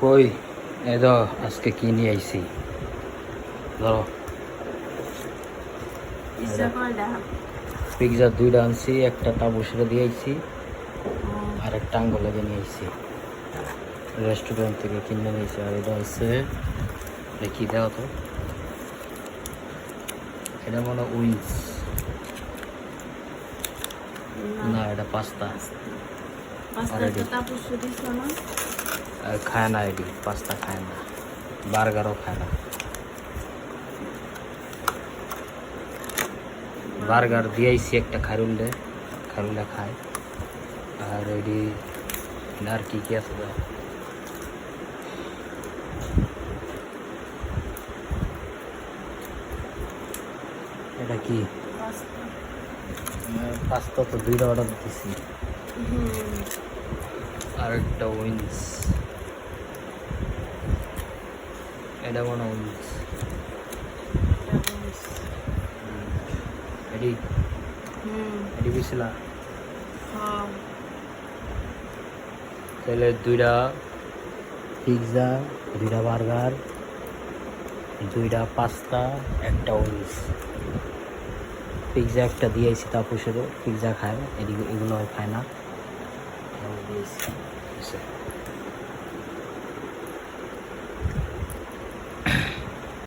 কই? এ আজকে কি নিয়ে আইছি? ধরো। পিৎজা দুইটা আনছি একটা টাবু তাবুসরে দিয়ে আইছি আর একটা আঙ্গুল আঙ্গুলে নিয়ে আইছি। রেস্টুরেন্ট থেকে কিনে নিয়েছি আর এটা হচ্ছে এটা কি দেওয়া তো? এটা মনে উইংস। না। এটা পাস্তা। আর খায় না এটি পাস্তা খায় না বার্গারও খায় না বার্গার দিয়েছি একটা খারুলে খারুলে খায় আর এটি আর কি কি আছে দাও? এটা কি পাঁচটা পাস্তা তো দুইটা অর্ডার দিছি হুম আর একটা উইংস এটা তাপস। এটি হুম। এটি বিছিলা হ্যাঁ। তাহলে দুইটা পিৎজা দুইটা বার্গার দুইটা পাস্তা একটা উইংস পিৎজা একটা দিয়েছি তাপসেরও পিৎজা খায় এদিকে এগুলো খায় না। দিয়েছি।